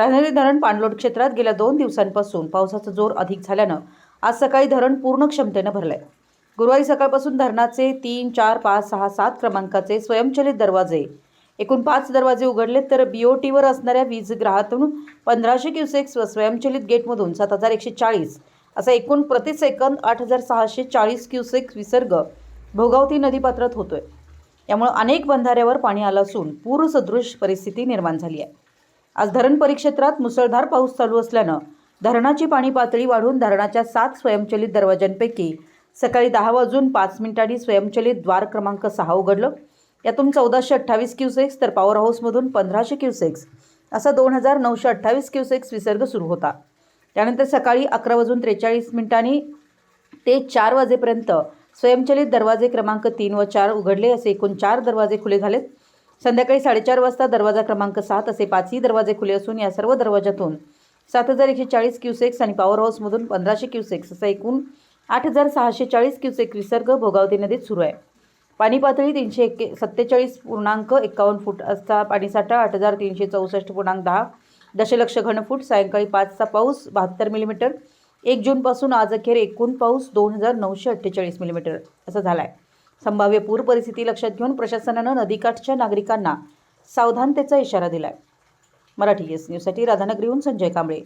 राधानगरी धरण पाणलोट क्षेत्रात गेल्या दोन दिवसांपासून पावसाचा जोर अधिक झाल्यानं आज सकाळी धरण पूर्ण क्षमतेनं भरलंय. गुरुवारी सकाळपासून धरणाचे तीन चार पाच सहा सात क्रमांकाचे स्वयंचलित दरवाजे एकूण पाच दरवाजे उघडले तर बीओटीवर असणाऱ्या वीज ग्राहातून पंधराशे क्युसेक्स व स्वयंचलित गेटमधून सात हजार एकशे चाळीस असा एकूण प्रति सेकंद आठ हजार सहाशे चाळीस क्युसेक्स विसर्ग भोगावती नदीपात्रात होतोय. यामुळे अनेक बंधाऱ्यावर पाणी आलं असून पूरसदृश परिस्थिती निर्माण झाली आहे. आज धरण परिक्षेत्रात मुसळधार पाऊस चालू असल्यानं धरणाची पाणी पातळी वाढून धरणाच्या सात स्वयंचलित दरवाजांपैकी सकाळी दहा वाजून पाच मिनिटांनी स्वयंचलित द्वार क्रमांक सहा उघडलं. यातून चौदाशे अठ्ठावीस क्युसेक्स तर पॉवर हाऊसमधून पंधराशे क्युसेक्स असा दोन हजार नऊशे अठ्ठावीस क्युसेक्स विसर्ग सुरू होता. त्यानंतर सकाळी अकरा वाजून त्रेचाळीस मिनिटांनी ते चार वाजेपर्यंत स्वयंचलित दरवाजे क्रमांक तीन व चार उघडले असे एकूण चार दरवाजे खुले झालेत. संध्याकाळी साडेचार वाजता दरवाजा क्रमांक सात असे पाचही दरवाजे खुले असून या सर्व दरवाजातून सात हजार एकशे चाळीस क्युसेक्स आणि पॉवर हाऊसमधून पंधराशे क्युसेक्स असा एकूण आठ हजार सहाशे चाळीस क्युसेक विसर्ग भोगावती नदीत सुरू आहे. पाणी पातळी तीनशे एक्के सत्तेचाळीस पूर्णांक एकावन्न फूट असता. पाणीसाठा आठ हजार तीनशे चौसष्ट पूर्णांक दहा दशलक्ष घनफूट. सायंकाळी पाचचा पाऊस बहात्तर मिलीमीटर. एक जूनपासून आज अखेर एकूण पाऊस दोन हजार नऊशे अठ्ठेचाळीस मिलीमीटर असा झाला आहे संभाव्य पूर परिस्थिती लक्षात घेऊन प्रशासनानं नदीकाठच्या नागरिकांना सावधानतेचा इशारा दिला आहे मराठी एस न्यूजसाठी राधानगरीहून संजय कांबळे.